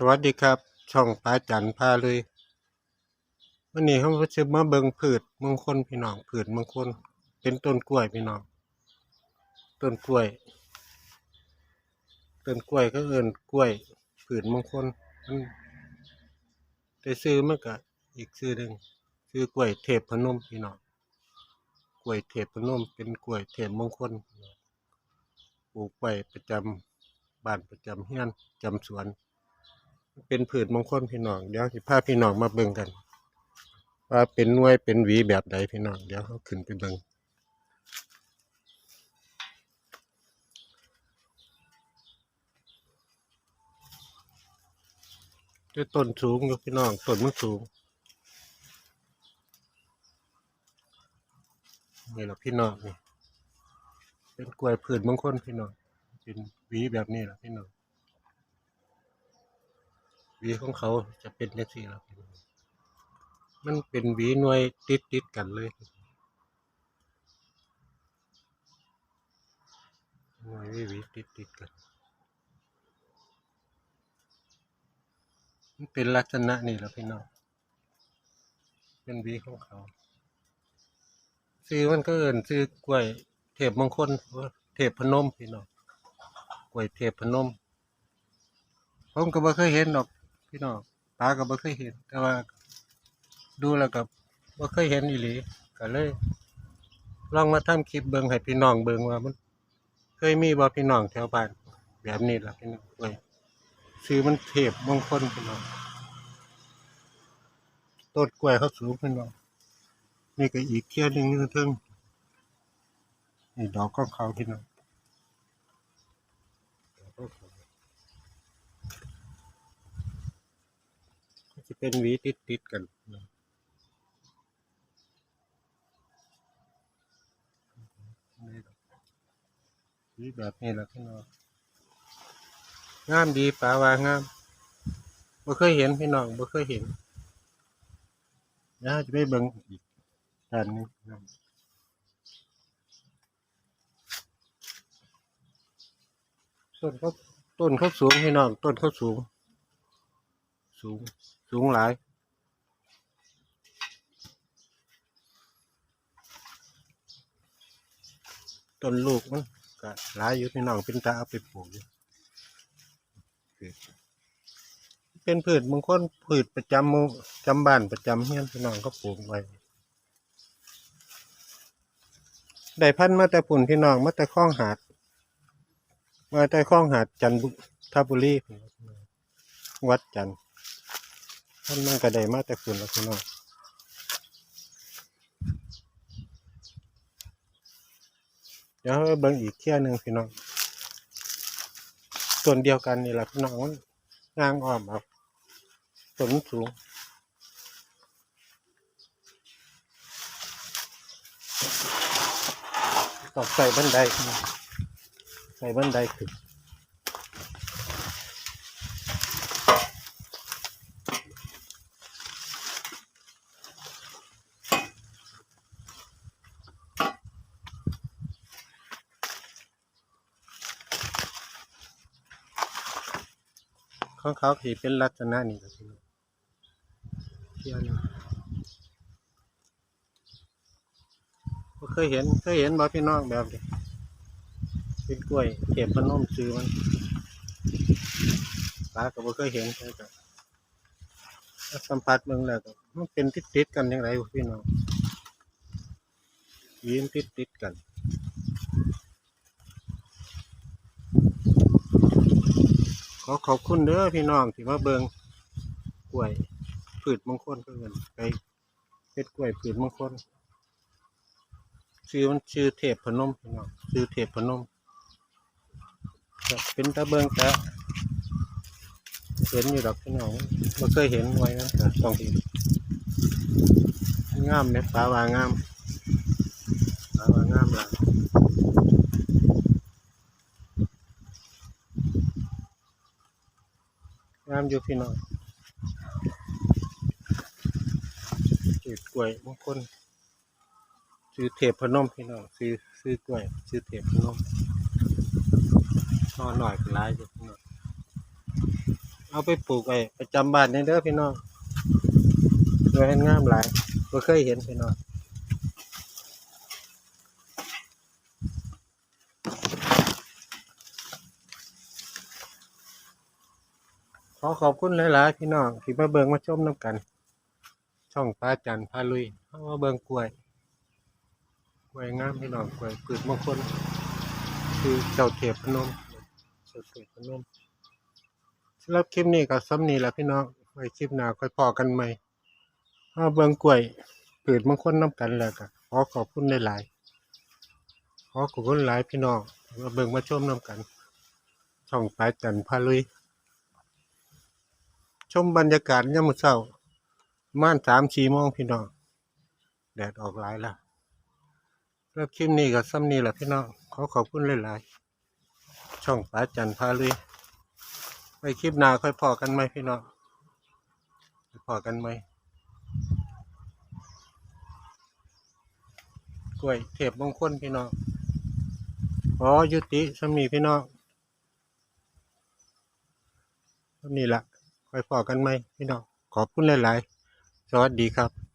สวัสดีครับ ช่องป้าจันพาเลยวันนี้เขาจะมาเบิงพืชมงคลพี่น้องพืชมงคลเป็นต้นกล้วยพี่น้องต้นกล้วยต้นกล้วยก็เอิ้นกล้วยพืชมงคลมันแต่ซื้อมันก็อีกซื้อหนึ่งซื้อกล้วยเทพพนมพี่น้องกล้วยเทพพนมเป็นกล้วยเทพมงคลปลูกไว้ประจำบ้านประจำเฮียนจำสวน เป็นผืนมงคลพี่น้องเดี๋ยวสิพาพี่น้องมาเบิ่งกัน ว่าเป็นหน่วยเป็นหวีแบบใดพี่น้องเดี๋ยวเขาขึ้นไปเบิ่งด้วยต้นสูงอยู่พี่น้องต้นมันสูงนี่แหละพี่น้องนี่เป็นกล้วยผืนมงคลพี่น้องเป็นหวีแบบนี้แหละพี่น้อง วีของเขาจะเป็นจังซี่ครับมันเป็นวีหน่วยติดติดกันเลยหน่วยวีวีติดติดกัน มันเป็นลักษณะนี่แหละพี่น้องเป็นวีของเขาซื้อมันก็เอินซื้อกล้วยเทพมงคลเทพพนมพี่น้องกล้วยเทพพนมผมก็บ่เคยเห็นดอก พี่น้องตาก็บ่เคยเห็น แต่ว่า ดูแล้วก็บ่เคยเห็นอีหลีก็เลย ลองมาทำคลิปเบิ่งให้พี่น้องเบิ่งว่ามัน เคยมีบ่พี่น้องแถวบ้านแบบนี้ล่ะพี่น้องเว้ยชื่อมันเทพมงคลพี่น้องต้นกล้วยเขาสูงพี่น้องนี่ก็อีกเที่ยหนึงอยู่เทึงนี่ดอกของเขาพี่น้องดอกของเขา จะเป็นหวีติดติดกันนะนี่ล่ะหวีแบบนี้แหละพี่น้องงามดีป่าวางามบ่เคยเห็นพี่น้องบ่เคยเห็นเดี๋ยวเราจะไปเบิ่งอีกด้านนึงนต้นเขาต้นเขาสูงพี่น้องต้นเขาสูง สูง สูงหลายต้นลูกมันก็หลายอยู่พี่น้องเป็นตาเอาไปปลูกอยู่เป็นพืชมงคลพืชประจำมู่จำบ้านประจำเฮียนพี่น้องก็ปลูกไว้ได้พันธุ์มาแต่ปุ่นพี่น้องมาแต่คลองหาด มาแต่คลองหาดจันทบุรีวัดจันทร์ ท่านมันก็ได้มาแต่ฝุ่นแล้วพี่น้องเดี๋ยวเบิ่งอีกเที่ยหนึ่งพี่น้องส่วนเดียวกันนี่แหละพี่น้องมันงางอ้อมเอาต้นมันสูงตองใส่บันไดใส่บันไดขึ้น ของเขาที่เป็นลักษณะนี้ครับพี่น้อเที่ยวนี่เคยเห็นเคยเห็นบ่พี่น้องแบบนี้เป็นกล้วยเก็บพนมซื้อมันตาก็บ่เคยเห็นแต่ก็สัมผัสเบิ่งแล้วก็มันเป็นติดติดกันอย่างไรพี่น้องยืนติดติดกัน อขอบคุณเด้อพี่น้องที่มาเบิงกล้วยผืดมงคลเพื่อนไปเป็ดกล้วยผืดมงคลชื่อมันชื่อเทพพนมพี่น้องชื่อเทพพนมก็เป็นตะเบิงแต่เห็นอยู่ดอกพี่น้องไม่เคยเห็นไว้นะแต่ต้องเห็นงามเนี่ยปลาวางามปลาวางามหลา งามอยู่พี่น้องซื้อกล้วยบางคนซื้อเทพพนมพี่น้องซื้อซื้อกล้วยซื้อเทพพนมนอนหน่อยก็ร้ายอยู่พี่น้องเอาไปปลูกไว้ประจำบ้านนี่เด้อพี่น้องสวยงามหลายบ่เคยเห็นพี่น้อง ขอขอบคุณหลายๆ พี่น้องที่มาเบิ่งมาชมน้ำกัน ช่องป้าจันพาลุยเอามาเบิ่งกล้วยกล้วยงามพี่น้องกล้วยพืชมงคลคือเจ้าเทพพนมเจ้าเทพพนมสำหรับคลิปนี้ก็ซ้ำนี้แหละพี่น้องไว้คลิปหน้าค่อยพอกันใหม่เอาเบิ่งกล้วยพืชมงคลน้ำกันแล้วก็ขอขอบคุณหลายๆขอขอบคุณหลายพี่น้องมาเบิ่งมาชมน้ำกัน ช่องป้าจันพาลุย ชมบรรยากาศยามมื้อเช้าม่านสามสี่โมงพี่น้อง แดดออกหลายแล้วแล้วคลิปนี้ก็ซ้ำนี้แหละพี่น้องขอขอบคุณหลายๆช่องป้าจันพาลุยไว้คลิปหน้าค่อยพอกันไหมพี่น้องพอกันไหมกล้วยเทพมงคลพี่น้องขอยุติสำนีพี่น้องสำนี้ละ ค่อยพอกันไหมพี่น้องขอบคุณหลาย ๆ สวัสดีครับ